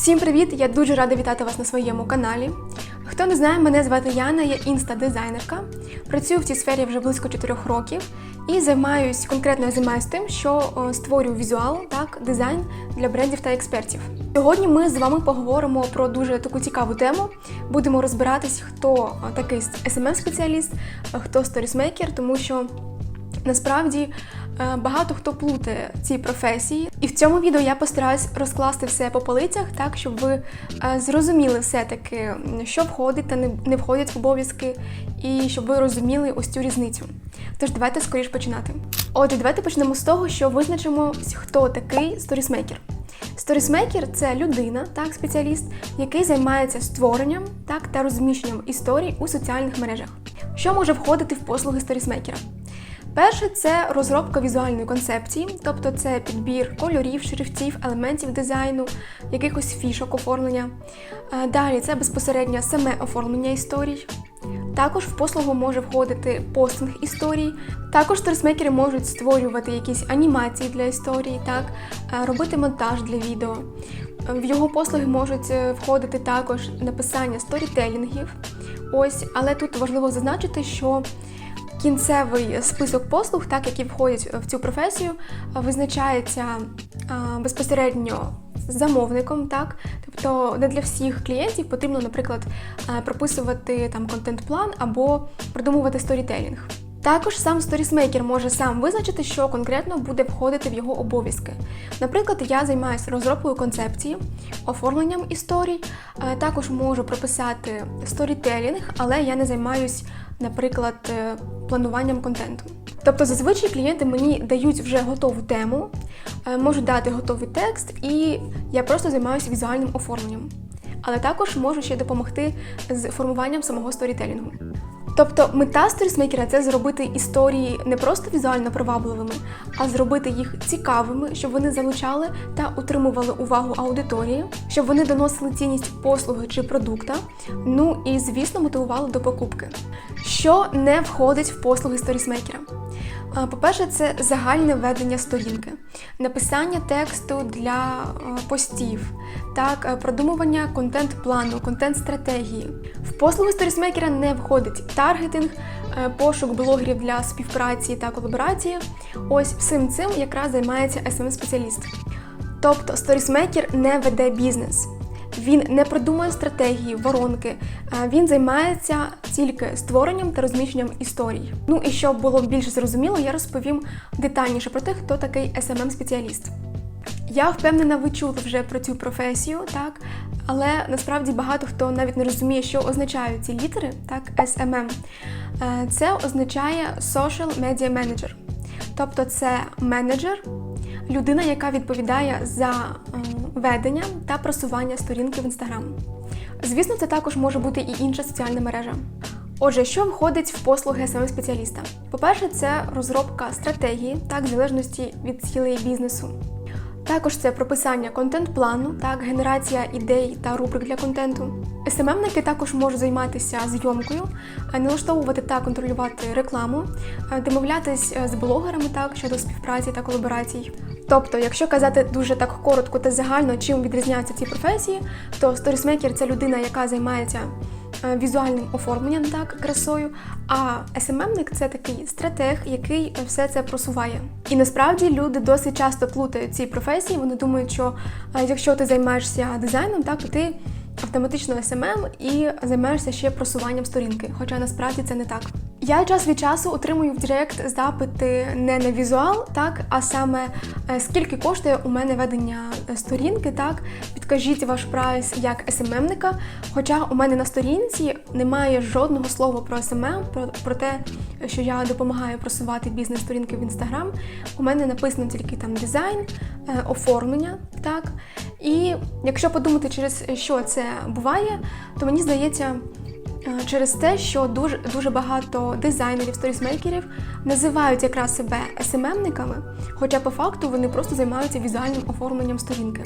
Всім привіт! Я дуже рада вітати вас на своєму каналі. Хто не знає, мене звати Яна, я інста-дизайнерка. Працюю в цій сфері вже близько 4 років і займаюсь конкретно я займаюсь тим, що створюю візуал, так, дизайн для брендів та експертів. Сьогодні ми з вами поговоримо про дуже таку цікаву тему. Будемо розбиратись, хто такий smm спеціаліст хто сторісмейкер, тому що Насправді е, багато хто плутає ці професії, і в цьому відео я постараюсь розкласти все по полицях, так щоб ви е, зрозуміли все-таки, що входить та не- входить в обов'язки, і щоб ви розуміли ось цю різницю. Тож давайте скоріш починати. Отже, давайте почнемо з того, що визначимо, хто такий сторісмейкер. Сторісмейкер це людина, так, спеціаліст, який займається створенням так, та розміщенням історій у соціальних мережах. Що може входити в послуги сторісмейкера? Перше це розробка візуальної концепції, тобто це підбір кольорів, шрифтів, елементів дизайну, якихось фішок оформлення. Е, Далі це безпосередньо саме оформлення історій. Також в послугу може входити постинг історій. Також сторісмейкери можуть створювати якісь анімації для історії, так, е, робити монтаж для відео. В його послуги можуть е, входити також написання сторітелінгів. Ось, але тут важливо зазначити, що Кінцевий список послуг, так які входять в цю професію, визначається безпосередньо замовником, так тобто не для всіх клієнтів потрібно, наприклад, прописувати там контент-план або продумувати сторітелінг. Також сам сторісмейкер може сам визначити, що конкретно буде входити в його обов'язки. Наприклад, я займаюся розробкою концепції, оформленням історій, також можу прописати сторітелінг, але я не займаюсь, наприклад, е, плануванням контенту. Тобто зазвичай клієнти мені дають вже готову тему, е, можуть дати готовий текст, і я просто займаюся візуальним оформленням. Але також можу ще допомогти з формуванням самого сторітелінгу. Тобто мета сторісмейкера це зробити історії не просто візуально привабливими, а зробити їх цікавими, щоб вони залучали та утримували увагу аудиторії, щоб вони доносили цінність послуги чи продукта. Ну і звісно мотивували до покупки. Що не входить в послуги сторісмейкера? По-перше, це загальне ведення сторінки, написання тексту для е, постів, так, е, продумування контент-плану, контент-стратегії. В послуги сторісмейкера не входить таргетинг, е, пошук блогерів для співпраці та колаборації. Ось всім цим якраз займається smm спеціаліст Тобто сторісмейкер не веде бізнес. Він не продумує стратегії, воронки, він займається тільки створенням та розміщенням історій. Ну і щоб було більш зрозуміло, я розповім детальніше про те, хто такий smm спеціаліст Я впевнена, ви чули вже про цю професію, так але насправді багато хто навіть не розуміє, що означають ці літери, так SMM. Е, Це означає Social Media Manager. Тобто це менеджер, людина, яка відповідає за е, ведення та просування сторінки в Instagram. Звісно, це також може бути і інша соціальна мережа. Отже, що входить в послуги smm спеціаліста По-перше, це розробка стратегії, так, в залежності від цілей бізнесу. Також це прописання контент-плану, так, генерація ідей та рубрик для контенту. СММники також можуть займатися зйомкою, е, налаштовувати та контролювати рекламу, е, домовлятись з блогерами так щодо співпраці та колаборацій. Тобто, якщо казати дуже так коротко та загально, чим відрізняються ці професії, то сторісмейкер це людина, яка займається е, візуальним оформленням, так, красою, а СММник це такий стратег, який все це просуває. І насправді люди досить часто плутають ці професії. Вони думають, що е, якщо ти займаєшся дизайном, так то ти автоматично SMM і займаєшся ще просуванням сторінки, хоча насправді це не так. Я час від часу отримую в Директ запити не на візуал, так, а саме е, скільки коштує у мене ведення е, сторінки, так, підкажіть ваш прайс як SMM-ника, хоча у мене на сторінці немає жодного слова про SMM, про, про те, що я допомагаю просувати бізнес-сторінки в Instagram. У мене написано тільки там дизайн, е, оформлення, так. І якщо подумати, через що це буває, то мені здається, через те, що дуже дуже багато дизайнерів, сторісмейкерів називають якраз себе SMM-никами, хоча по факту вони просто займаються візуальним оформленням сторінки.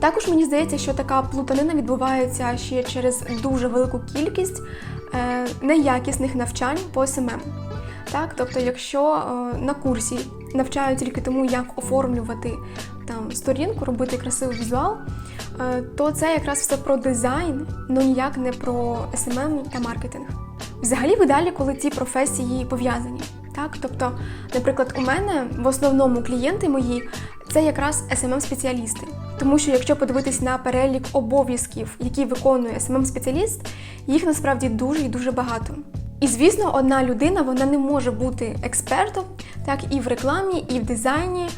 Також мені здається, що така плутанина відбувається ще через дуже велику кількість е, неякісних навчань по SMM. Так, тобто, якщо е, на курсі навчають тільки тому, як оформлювати там сторінку, робити красивий візуал, е, то це якраз все про дизайн, ну ніяк не про SMM та маркетинг. Взагалі, в ідеалі, коли ці професії пов'язані. Так, тобто, наприклад, у мене в основному клієнти мої це якраз smm спеціалісти Тому що якщо подивитись на перелік обов'язків, які виконує smm спеціаліст їх насправді дуже і дуже багато. І звісно, одна людина вона не може бути експертом, так і в рекламі, і в дизайні.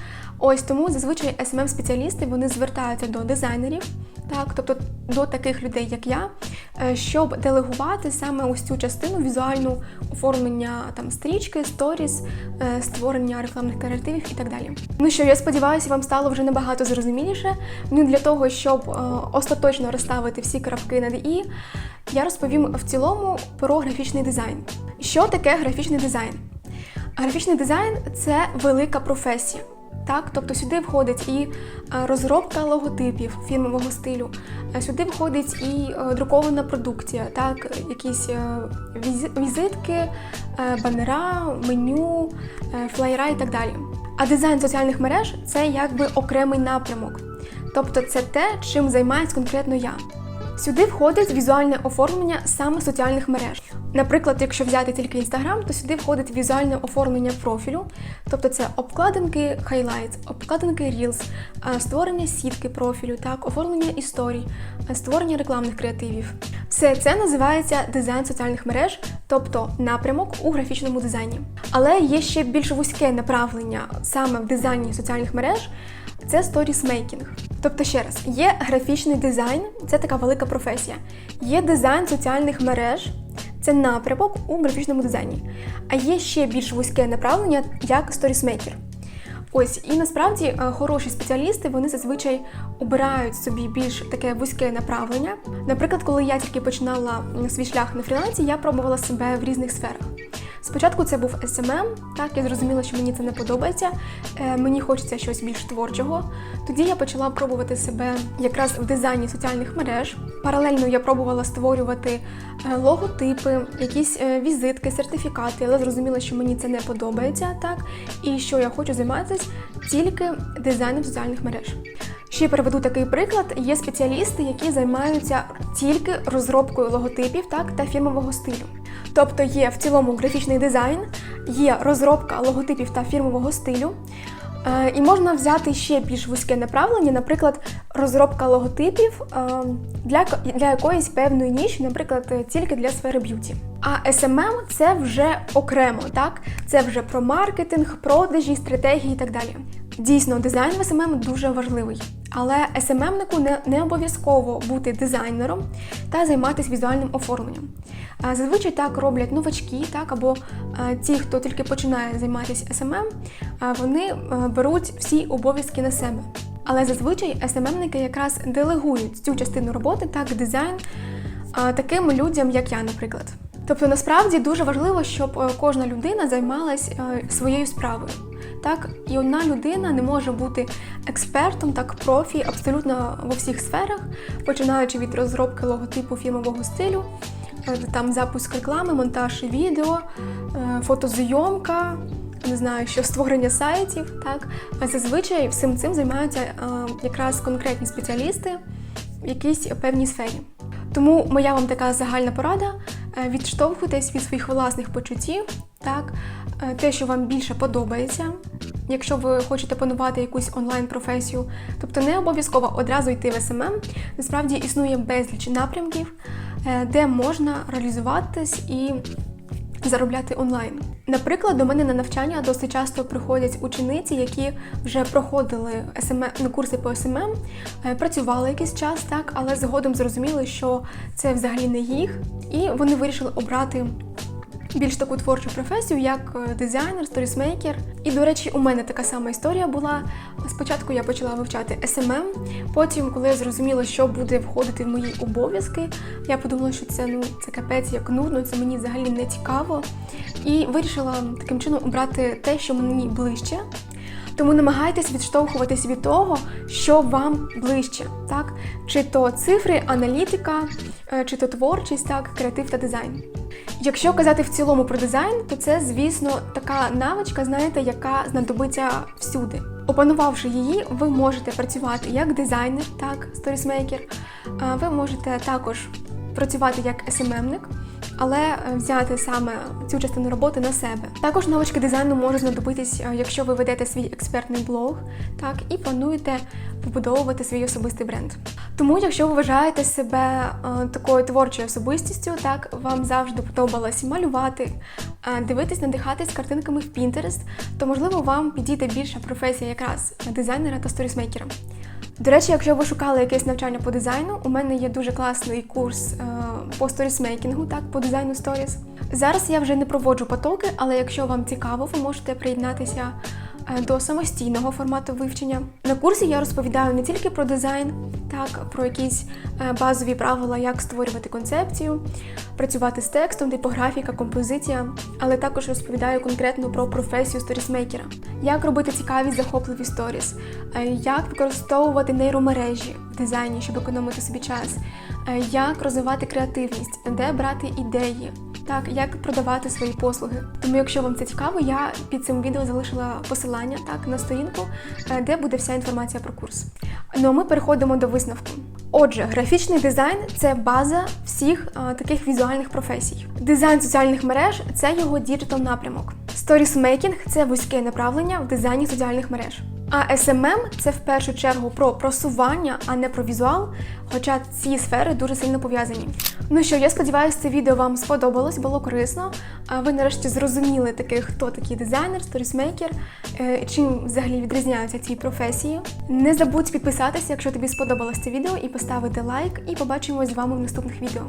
Ось тому зазвичай smm спеціалісти вони звертаються до дизайнерів, так, тобто до таких людей, як я, е, щоб делегувати саме ось цю частину візуальну оформлення там стрічки, сторіс, е, створення рекламних креативів і так далі. Ну що, я сподіваюся, вам стало вже набагато зрозуміліше. Ну для того, щоб е, остаточно розставити всі крапки над і, я розповім в цілому про графічний дизайн. Що таке графічний дизайн? Графічний дизайн це велика професія. Так, тобто сюди входить і розробка логотипів фірмового стилю, сюди входить і друкована продукція, так, якісь візитки, банера, меню, флаєра і так далі. А дизайн соціальних мереж це якби окремий напрямок. Тобто це те, чим займаюсь конкретно я. Сюди входить візуальне оформлення саме соціальних мереж. Наприклад, якщо взяти тільки Instagram, то сюди входить візуальне оформлення профілю, тобто це обкладинки Highlights, обкладинки Reels, створення сітки профілю, так, оформлення історій, створення рекламних креативів. Все це називається дизайн соціальних мереж, тобто напрямок у графічному дизайні. Але є ще більш вузьке направлення саме в дизайні соціальних мереж це сторісмейкінг. Тобто, ще раз, є графічний дизайн, це така велика професія. Є дизайн соціальних мереж, це напрямок у графічному дизайні. А є ще більш вузьке направлення, як сторісмейкер. Ось, і насправді е, хороші спеціалісти вони зазвичай обирають собі більш таке вузьке направлення. Наприклад, коли я тільки починала свій шлях на фрілансі, я пробувала себе в різних сферах. Спочатку це був SMM, так я зрозуміла, що мені це не подобається. Е, мені хочеться щось більш творчого. Тоді я почала пробувати себе якраз в дизайні соціальних мереж. Паралельно я пробувала створювати е, логотипи, якісь е, візитки, сертифікати, але зрозуміла, що мені це не подобається, так і що я хочу займатися тільки дизайном соціальних мереж. Ще приведу такий приклад: є спеціалісти, які займаються тільки розробкою логотипів, так та фірмового стилю. Тобто є в цілому графічний дизайн, є розробка логотипів та фірмового стилю. Е, і можна взяти ще більш вузьке направлення, наприклад, розробка логотипів е, для для якоїсь певної ніші, наприклад, тільки для сфери б'юті. А SMM – це вже окремо, так? Це вже про маркетинг, продажі, стратегії і так далі. Дійсно, дизайн в SMM дуже важливий. Але СММнику не, не обов'язково бути дизайнером та займатися візуальним оформленням. Зазвичай так роблять новачки, так або ті, хто тільки починає займатися СММ, вони беруть всі обов'язки на себе. Але зазвичай СММники якраз делегують цю частину роботи, так, дизайн таким людям, як я, наприклад. Тобто насправді дуже важливо, щоб е, кожна людина займалась е, своєю справою. Так, і одна людина не може бути експертом, так профі абсолютно во всіх сферах, починаючи від розробки логотипу фірмового стилю, е, там запуск реклами, монтаж відео, фотозйомка, не знаю, що створення сайтів. Так, зазвичай всім цим займаються якраз конкретні спеціалісти в якійсь певній сфері. Тому моя вам така загальна порада. Е, відштовхуйтесь від своїх власних почуттів, так, е, те, що вам більше подобається, якщо ви хочете панувати якусь онлайн-професію. Тобто не обов'язково одразу йти в СММ. Насправді існує безліч напрямків, е, де можна реалізуватись і заробляти онлайн. Наприклад, до мене на навчання досить часто приходять учениці, які вже проходили СММ, ну, курси по СММ, е, працювали якийсь час, так, але згодом зрозуміли, що це взагалі не їх, і вони вирішили обрати більш таку творчу професію, як е, дизайнер, сторісмейкер. І, до речі, у мене така сама історія була. Спочатку я почала вивчати SMM, потім, коли я зрозуміла, що буде входити в мої обов'язки, я подумала, що це ну це капець як нудно, це мені взагалі не цікаво. І вирішила таким чином обрати те, що мені ближче. Тому намагайтесь відштовхуватись від того, що вам ближче, так? Чи то цифри, аналітика, е, чи то творчість, так, креатив та дизайн. Якщо казати в цілому про дизайн, то це, звісно, така навичка, знаєте, яка знадобиться всюди. Опанувавши її, ви можете працювати як дизайнер, так, сторісмейкер. Ви можете також працювати як SMM-ник, але е, взяти саме цю частину роботи на себе. Також навички дизайну можуть знадобитись, е, якщо ви ведете свій експертний блог, так і плануєте побудовувати свій особистий бренд. Тому, якщо ви вважаєте себе е, такою творчою особистістю, так вам завжди подобалось малювати, е, дивитись, надихатись картинками в Pinterest, то можливо вам підійде більша професія якраз дизайнера та сторісмейкера. До речі, якщо ви шукали якесь навчання по дизайну, у мене є дуже класний курс е, по сторісмейкінгу, так, по дизайну сторіс. Зараз я вже не проводжу потоки, але якщо вам цікаво, ви можете приєднатися до самостійного формату вивчення. На курсі я розповідаю не тільки про дизайн, так, про якісь е, базові правила, як створювати концепцію, працювати з текстом, типографіка, композиція, але також розповідаю конкретно про професію сторісмейкера, як робити цікаві захопливі сторіс, е, як використовувати нейромережі в дизайні, щоб економити собі час, е, як розвивати креативність, де брати ідеї. Так, як продавати свої послуги. Тому, якщо вам це цікаво, я під цим відео залишила посилання так на сторінку, е, де буде вся інформація про курс. Ну а ми переходимо до висновку. Отже, графічний дизайн це база всіх е, таких візуальних професій. Дизайн соціальних мереж це його діджитал напрямок. Сторісмейкінг це вузьке направлення в дизайні соціальних мереж. А SMM – це в першу чергу про просування, а не про візуал, хоча ці сфери дуже сильно пов'язані. Ну що, я сподіваюся, це відео вам сподобалось, було корисно. А ви нарешті зрозуміли таки, хто такий дизайнер, сторісмейкер, е, чим взагалі відрізняються ці професії. Не забудь підписатися, якщо тобі сподобалось це відео, і поставити лайк, і побачимось з вами в наступних відео.